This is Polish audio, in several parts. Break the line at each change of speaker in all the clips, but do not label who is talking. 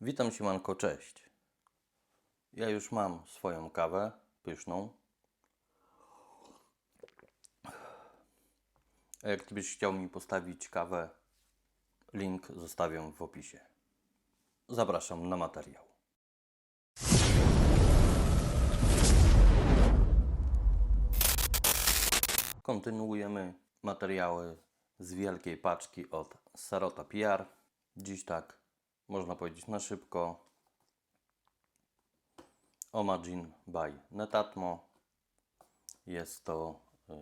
Witam siemanko, cześć. Ja już mam swoją kawę pyszną. A jak chciał mi postawić kawę, link zostawiam w opisie. Zapraszam na materiał. Kontynuujemy materiały z wielkiej paczki od Sarota PR. Dziś tak, można powiedzieć na szybko. Omagin by Netatmo. Jest to y,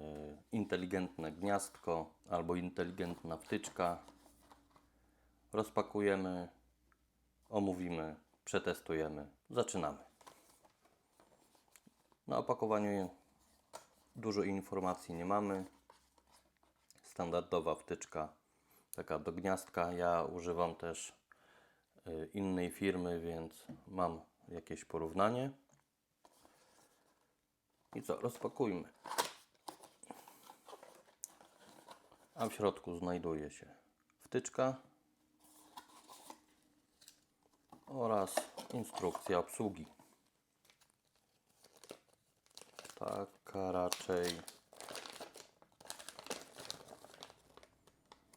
inteligentne gniazdko albo inteligentna wtyczka. Rozpakujemy, omówimy, przetestujemy. Zaczynamy. Na opakowaniu dużo informacji nie mamy. Standardowa wtyczka, taka do gniazdka. Ja używam też innej firmy, więc mam jakieś porównanie. I co, rozpakujmy. A w środku znajduje się wtyczka oraz instrukcja obsługi. Taka raczej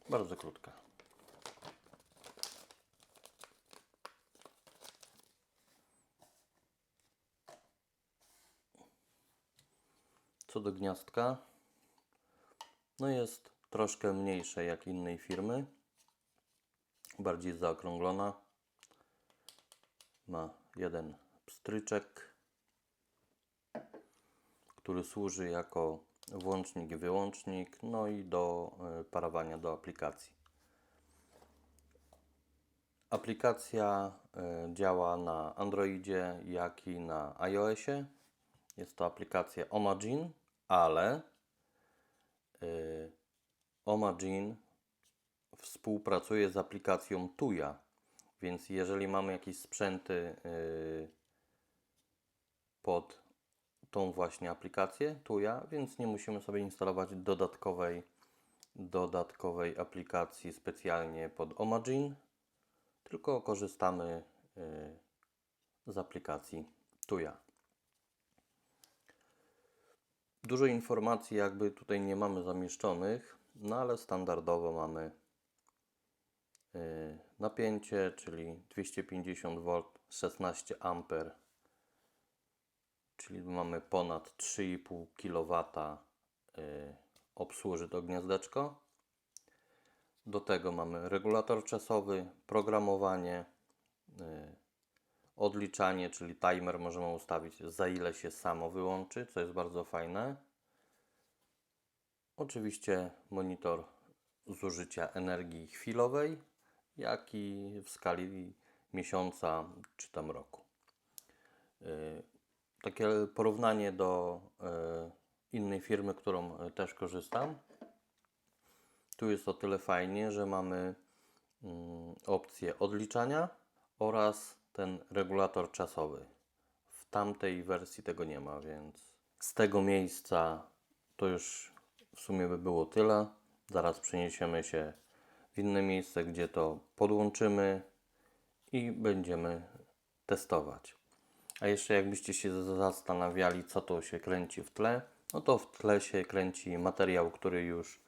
bardzo krótka. Co do gniazdka, no jest troszkę mniejsze jak innej firmy, bardziej zaokrąglona. Ma jeden pstryczek, który służy jako włącznik i wyłącznik, no i do e, parowania do aplikacji. Aplikacja e, działa na Androidzie, jak i na iOSie. Jest to aplikacja Omagin, ale y, Omagin współpracuje z aplikacją Tuya, więc jeżeli mamy jakieś sprzęty y, pod tą właśnie aplikację Tuya, więc nie musimy sobie instalować dodatkowej, dodatkowej aplikacji specjalnie pod Omagin, tylko korzystamy y, z aplikacji Tuya. Dużo informacji jakby tutaj nie mamy zamieszczonych, no ale standardowo mamy y, napięcie, czyli 250 V, 16 A, czyli mamy ponad 3,5 kW y, obsłuży to gniazdeczko. Do tego mamy regulator czasowy, programowanie, odliczanie, czyli timer możemy ustawić za ile się samo wyłączy, co jest bardzo fajne. Oczywiście monitor zużycia energii chwilowej, jak i w skali miesiąca czy tam roku. Yy, Takie porównanie do yy, innej firmy, którą yy, też korzystam. Tu jest o tyle fajnie, że mamy mm, opcję odliczania oraz ten regulator czasowy. W tamtej wersji tego nie ma, więc z tego miejsca to już w sumie by było tyle. Zaraz przeniesiemy się w inne miejsce, gdzie to podłączymy i będziemy testować. A jeszcze jakbyście się zastanawiali, co to się kręci w tle, no to w tle się kręci materiał, który już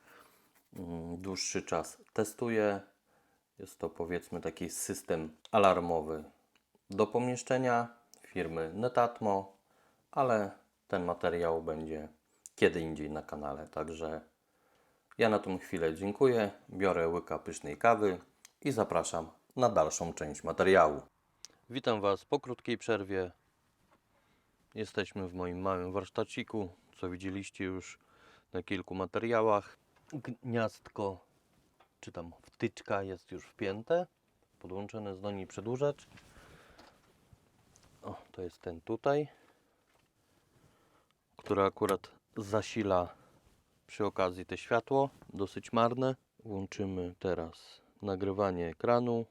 mm, dłuższy czas testuję. Jest to powiedzmy taki system alarmowy do pomieszczenia firmy Netatmo, ale ten materiał będzie kiedy indziej na kanale. Także ja na tą chwilę dziękuję, biorę łyka pysznej kawy i zapraszam na dalszą część materiału. Witam Was po krótkiej przerwie. Jesteśmy w moim małym warsztaciku, co widzieliście już na kilku materiałach. Gniazdko, czy tam wtyczka jest już wpięte. Podłączony jest do niej przedłużacz. O, to jest ten tutaj, który akurat zasila przy okazji te światło, dosyć marne. Włączymy teraz nagrywanie ekranu.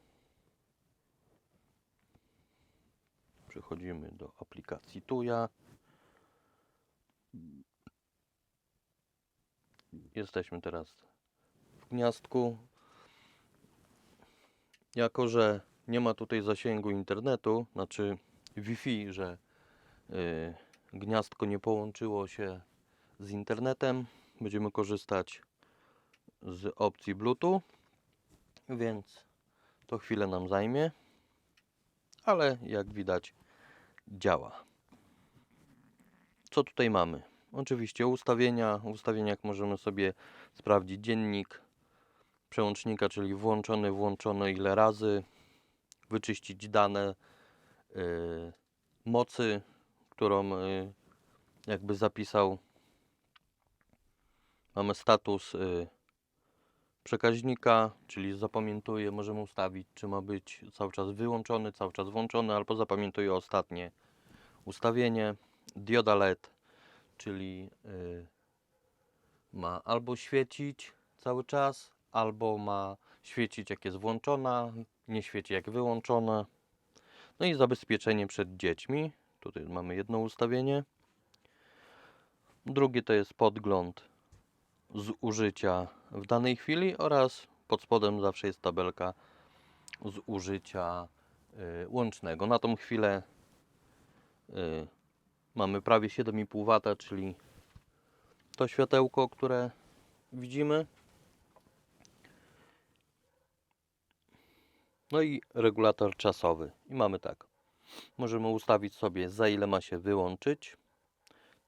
Przechodzimy do aplikacji Tuya. Jesteśmy teraz w gniazdku. Jako, że nie ma tutaj zasięgu internetu, znaczy Wi-Fi, że y, gniazdko nie połączyło się z internetem, będziemy korzystać z opcji Bluetooth, więc to chwilę nam zajmie, ale jak widać działa. Co tutaj mamy? Oczywiście ustawienia. W ustawieniach możemy sobie sprawdzić dziennik przełącznika, czyli włączony, włączony ile razy, wyczyścić dane mocy, którą y, jakby zapisał. Mamy status y, przekaźnika, czyli zapamiętuje, możemy ustawić, czy ma być cały czas wyłączony, cały czas włączony, albo zapamiętuje ostatnie ustawienie. Dioda LED, czyli y, ma albo świecić cały czas, albo ma świecić jak jest włączona, nie świeci jak wyłączona. No i zabezpieczenie przed dziećmi. Tutaj mamy jedno ustawienie. Drugie to jest podgląd z użycia w danej chwili oraz pod spodem zawsze jest tabelka z użycia y, łącznego. Na tą chwilę y, mamy prawie 7,5 W, czyli to światełko, które widzimy. No i regulator czasowy. I mamy tak. Możemy ustawić sobie za ile ma się wyłączyć.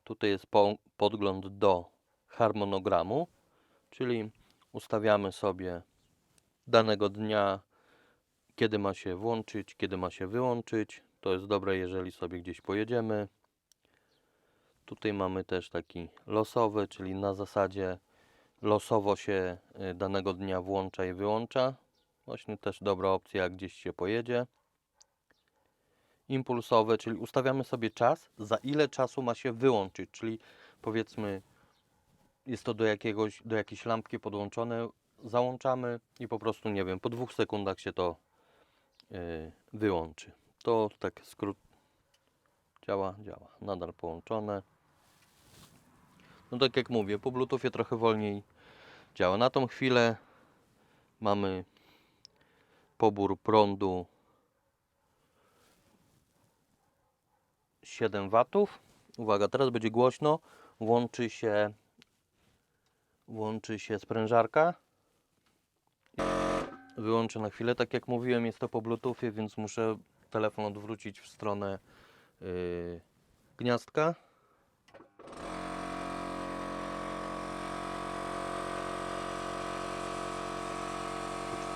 Tutaj jest po, podgląd do harmonogramu, czyli ustawiamy sobie danego dnia, kiedy ma się włączyć, kiedy ma się wyłączyć. To jest dobre, jeżeli sobie gdzieś pojedziemy. Tutaj mamy też taki losowy, czyli na zasadzie losowo się y, danego dnia włącza i wyłącza. Właśnie też dobra opcja, jak gdzieś się pojedzie. Impulsowe, czyli ustawiamy sobie czas, za ile czasu ma się wyłączyć, czyli powiedzmy jest to do, jakiegoś, do jakiejś lampki podłączone, załączamy i po prostu, nie wiem, po dwóch sekundach się to yy, wyłączy. To tak skrót działa, działa, nadal połączone. No tak jak mówię, po Bluetoothie trochę wolniej działa. Na tą chwilę mamy pobór prądu 7 watów. Uwaga, teraz będzie głośno. Włączy się włączy się sprężarka. Wyłączę na chwilę. Tak jak mówiłem, jest to po Bluetoothie, więc muszę telefon odwrócić w stronę yy, gniazdka.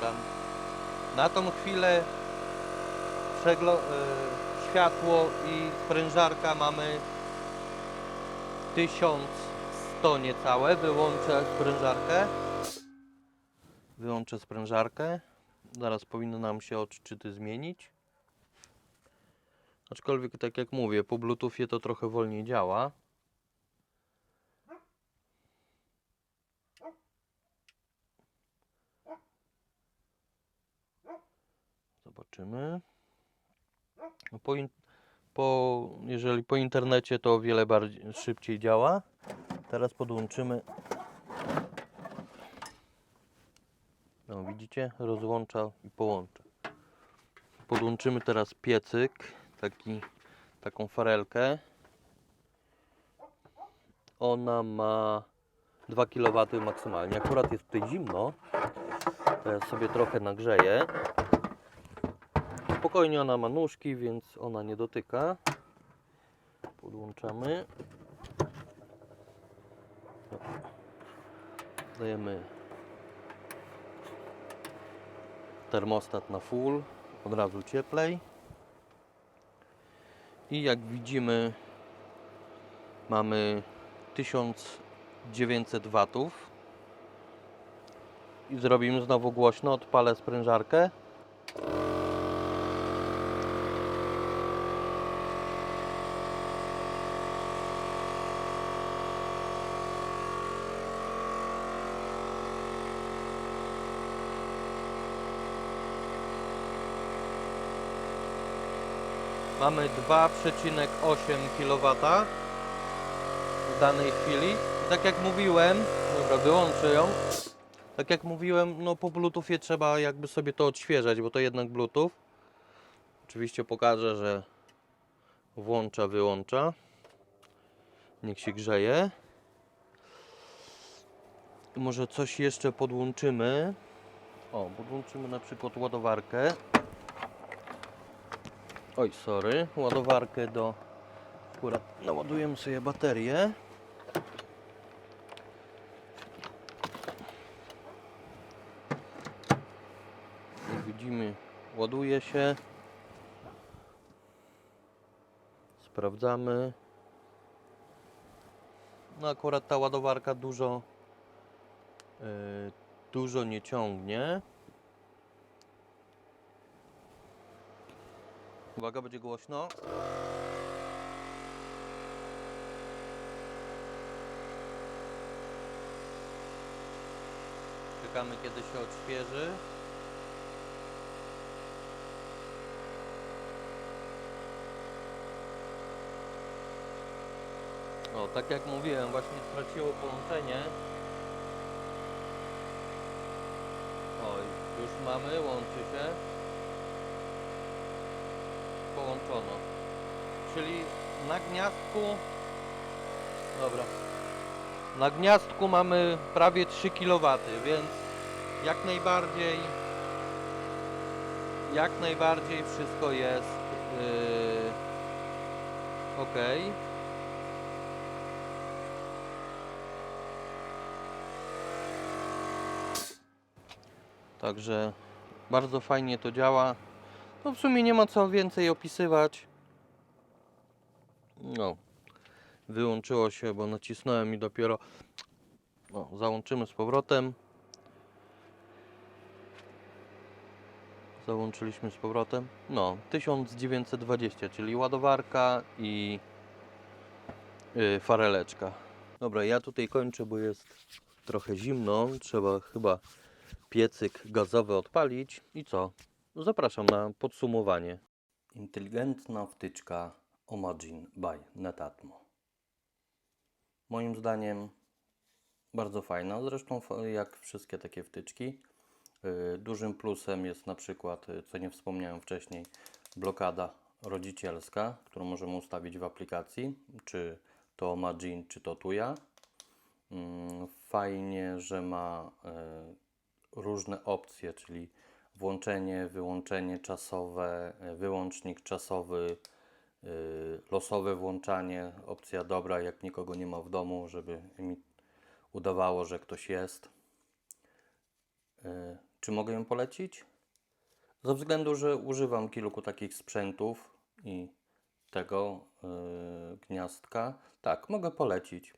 Poczekam. Na tą chwilę y, światło i sprężarka mamy 1100 niecałe. Wyłączę sprężarkę. Wyłączę sprężarkę. Zaraz powinno nam się odczyty zmienić. Aczkolwiek tak jak mówię, po Bluetoothie to trochę wolniej działa. Zobaczymy. No Po, po, jeżeli po internecie to o wiele bardziej szybciej działa. Teraz podłączymy. No widzicie? Rozłącza i połącza. Podłączymy teraz piecyk, taki, taką farelkę. Ona ma 2 kW maksymalnie. Akurat jest tutaj zimno. To ja sobie trochę nagrzeję. Spokojnie ona ma nóżki, więc ona nie dotyka. Podłączamy. Dajemy termostat na full, od razu cieplej. I jak widzimy, mamy 1900 watów. I zrobimy znowu głośno, odpalę sprężarkę. Mamy 2,8 kW w danej chwili. I tak jak mówiłem, dobra, wyłączę ją. Tak jak mówiłem, no po Bluetoothie trzeba jakby sobie to odświeżać, bo to jednak Bluetooth. Oczywiście pokażę, że włącza, wyłącza. Niech się grzeje. Może coś jeszcze podłączymy. O, podłączymy na przykład ładowarkę. Oj, sorry. Ładowarkę do. Akurat naładujemy sobie baterię. Jak widzimy, ładuje się. Sprawdzamy. No akurat ta ładowarka dużo yy, dużo nie ciągnie. Uwaga, będzie głośno. Czekamy kiedy się odświeży. O, tak jak mówiłem, właśnie straciło połączenie. Oj, już mamy, łączy się. Połączono. Czyli na gniazdku. Dobra. Na gniazdku mamy prawie 3 kW, więc jak najbardziej jak najbardziej wszystko jest yy, ok. Także bardzo fajnie to działa. No w sumie nie ma co więcej opisywać. No. Wyłączyło się, bo nacisnąłem i dopiero no, załączymy z powrotem. Załączyliśmy z powrotem. No, 1920, czyli ładowarka i yy, fareleczka. Dobra, ja tutaj kończę, bo jest trochę zimno. Trzeba chyba piecyk gazowy odpalić. I co? Zapraszam na podsumowanie. Inteligentna wtyczka Omagin by Netatmo. Moim zdaniem bardzo fajna, zresztą jak wszystkie takie wtyczki. Yy, Dużym plusem jest na przykład, yy, co nie wspomniałem wcześniej, blokada rodzicielska, którą możemy ustawić w aplikacji, czy to Omagin, czy to Tuya. Mm, Fajnie, że ma yy, różne opcje, czyli włączenie, wyłączenie czasowe, wyłącznik czasowy, yy, losowe włączanie, opcja dobra, jak nikogo nie ma w domu, żeby mi udawało, że ktoś jest. Yy, Czy mogę ją polecić? Ze względu, że używam kilku takich sprzętów i tego yy, gniazdka, tak, mogę polecić.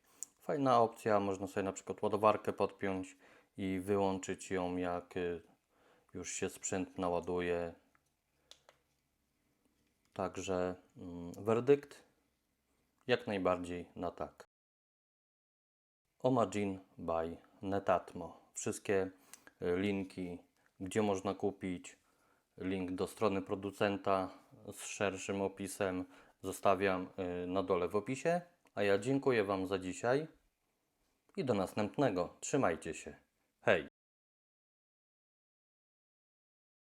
Fajna opcja, można sobie na przykład ładowarkę podpiąć i wyłączyć ją, jak y, już się sprzęt naładuje. Także mm, werdykt jak najbardziej na tak. Omagin by Netatmo. Wszystkie y, linki, gdzie można kupić, link do strony producenta z szerszym opisem zostawiam y, na dole w opisie. A ja dziękuję Wam za dzisiaj i do następnego. Trzymajcie się. Hej!